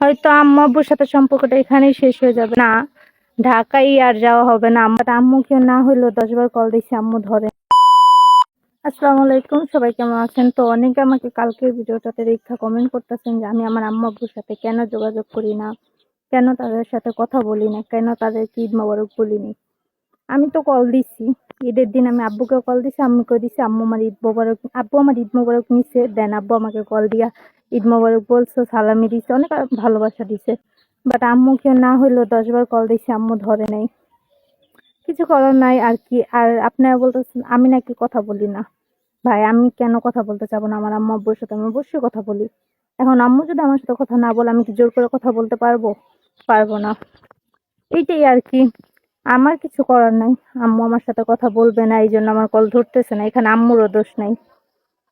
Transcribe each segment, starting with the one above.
হয়তো আম্মু সাথে সম্পর্কটা এখানেই শেষ হয়ে যাবে। না ঢাকায় আর যাওয়া হবে না। আমার আম্মু কেউ না হইলেও দশবার কল দিছি আম্মু ধরে। আসসালামু আলাইকুম, সবাই কেমন আছেন? তো অনেকে আমাকে কালকের ভিডিওটাতে রেখা কমেন্ট করতেছেন যে আমি আমার আম্মু আব্বুর সাথে কেন যোগাযোগ করি না? কেন তাদের সাথে কথা বলি না? কেন তাদেরকে ঈদ মোবারক বলিনি আমি তো কল দিছি। ঈদের দিন আমি আব্বুকে কল দিছি আম্মুকে দিছি, আম্মু আমার ঈদ মোবারক, আব্বু আমার ঈদ মোবারক নিছে, দেন আব্বু আমাকে কল দিয়া ঈদ মোবারক বলছো, সালামি দিছে, অনেক ভালোবাসা দিছে। বাট আম্মু কেউ না হইলেও দশবার কল দিছি, আম্মু ধরে নাই। কিছু করার নাই আর কি, আর আপনারা বলতেছেন, আমি নাকি কথা বলি না। ভাই, আমি কেন কথা বলতে চাবো না? আমার আম্মু, আব্বুর সাথে আমি অবশ্যই কথা বলি। এখন আম্মু যদি আমার সাথে কথা না বলে, আমি কি জোর করে কথা বলতে পারব? পারব না। এইটাই আর কি। আমার কিছু করার নাই। আম্মু আমার সাথে কথা বলবে না এই জন্য আমার কল ধরতেছে না। এখানে আম্মুরও দোষ নাই।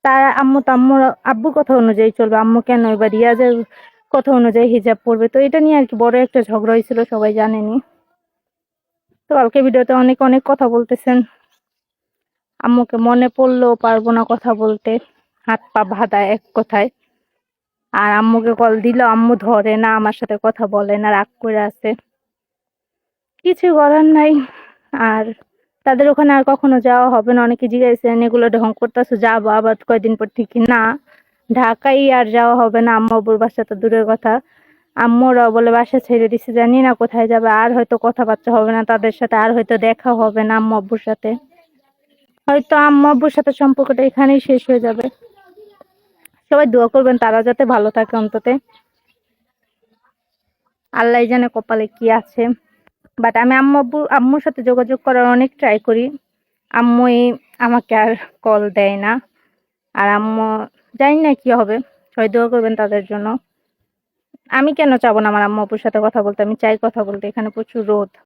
তার আম্মু তো আম্মুর আব্বুর কথা অনুযায়ী চলবে। আম্মু কেন এবার রিয়াজের কথা অনুযায়ী হিজাব পড়বে তো এটা নিয়ে আর কি বড় একটা ঝগড়া হয়েছিল, সবাই জানেনি। তো কালকে ভিডিওতে অনেক অনেক কথা বলতেছেন। আম্মুকে মনে পড়লেও পারব না কথা বলতে। হাত পা বাঁধা এক কথায়। আর আম্মুকে কল দিল, আম্মু ধরে না, আমার সাথে কথা বলে না, রাগ করে আছে। কিছু করার নাই। আর তাদের ওখানে আর কখনো যাওয়া হবে না। অনেকে জিজ্ঞাসেন এগুলো ঢং করতেছো, যাব আবার কয়দিন পর ঠিকই না ঢাকায় আর যাওয়া হবে না। আম্মু আব্বুর বাসা তো দূরের কথা। আম্মুরাও বলে, বাসা ছেড়ে দিছে, জানি না কোথায় যাবে। আর হয়তো কথাবার্তা হবে না তাদের সাথে, আর হয়তো দেখা হবে না আম্মু আব্বুর সাথে। হয়তো আম্মু আব্বুর সাথে সম্পর্কটা এখানেই শেষ হয়ে যাবে। সবাই দোয়া করবেন তারা যাতে ভালো থাকে অন্ততে। আল্লাহ জানে কপালে কি আছে। বাট আমি আম্মু আব্বু আম্মুর সাথে যোগাযোগ করার অনেক ট্রাই করি। আম্মুই আমাকে আর কল দেয় না। আর আম্মু, জানি না কি হবে। সবাই দোয়া করবেন তাদের জন্য। আমি কেন চাবো না আমার আম্মু আব্বুর সাথে কথা বলতে? আমি চাই কথা বলতে। এখানে প্রচুর রোদ।